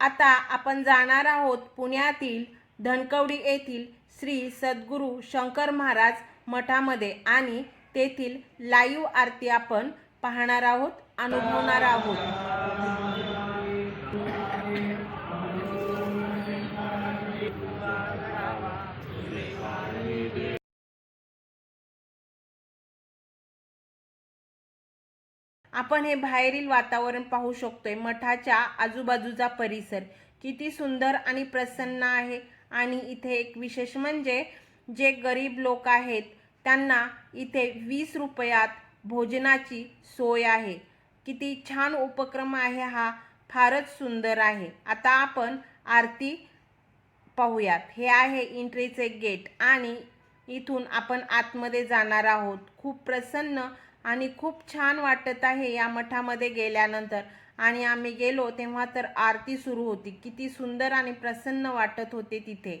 आता आपण जाणार आहोत पुण्यातील धनकवडी येथील श्री सद्गुरू शंकर महाराज मठामध्ये आणि तेथील लाईव्ह आरती आपण पाहणार आहोत अनुभवणार आहोत. आपण हे बाहेरील वातावरण पाहू शकतोय. मठाच्या आजूबाजूचा परिसर किती सुंदर आणि प्रसन्न आहे. आणि इथे एक विशेष म्हणजे जे गरीब लोक आहेत त्यांना इथे वीस रुपयात भोजनाची सोय आहे. किती छान उपक्रम आहे हा. फारच सुंदर आहे. आता आपण आरती पाहूयात. हे आहे एंट्रीचे गेट आणि इथून आपण आतमध्ये जाणार आहोत. खूप प्रसन्न आणि खूप छान वाटत आहे या मठामध्ये गेल्यानंतर. आणि आम्ही गेलो तेव्हा तर आरती सुरू होती. किती सुंदर आणि प्रसन्न वाटत होते तिथे.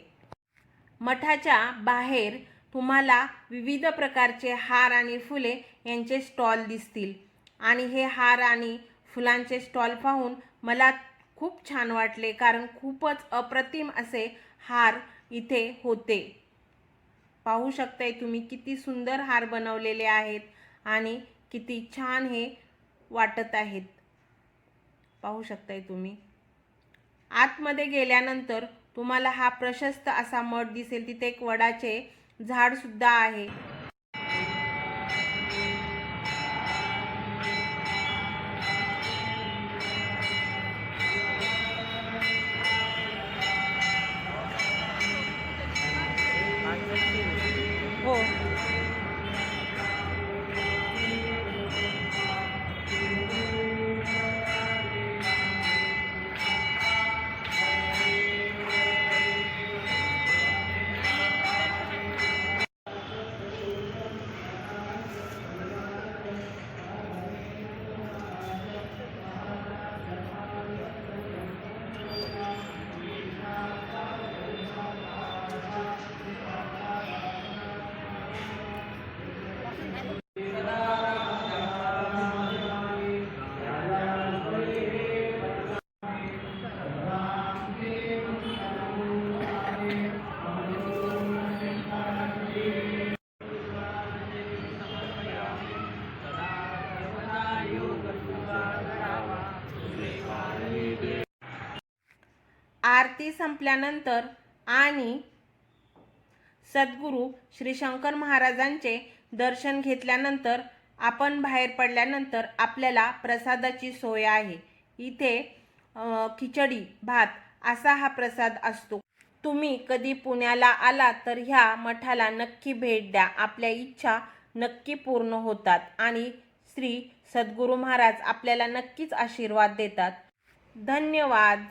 मठाच्या बाहेर तुम्हाला विविध प्रकारचे हार आणि फुले यांचे स्टॉल दिसतील. आणि हे हार आणि फुलांचे स्टॉल पाहून मला खूप छान वाटले कारण खूपच अप्रतिम असे हार इथे होते. पाहू शकताय तुम्ही किती सुंदर हार बनवलेले आहेत. आणि किती छान हे वाटत आहेत. पाहू शकताय तुम्ही. आतमध्ये गेल्यानंतर तुम्हाला हा प्रशस्त असा मठ दिसेल. तिथे एक वडाचे झाड सुद्धा आहे. आरती संपल्यानंतर आणि सद्गुरू श्री शंकर महाराजांचे दर्शन घेतल्यानंतर आपण बाहेर पडल्यानंतर आपल्याला प्रसादाची सोय आहे. इथे खिचडी भात असा हा प्रसाद असतो. तुम्ही कधी पुण्याला आला तर ह्या मठाला नक्की भेट द्या. आपल्या इच्छा नक्की पूर्ण होतात आणि श्री सद्गुरू महाराज आपल्याला नक्कीच आशीर्वाद देतात. धन्यवाद.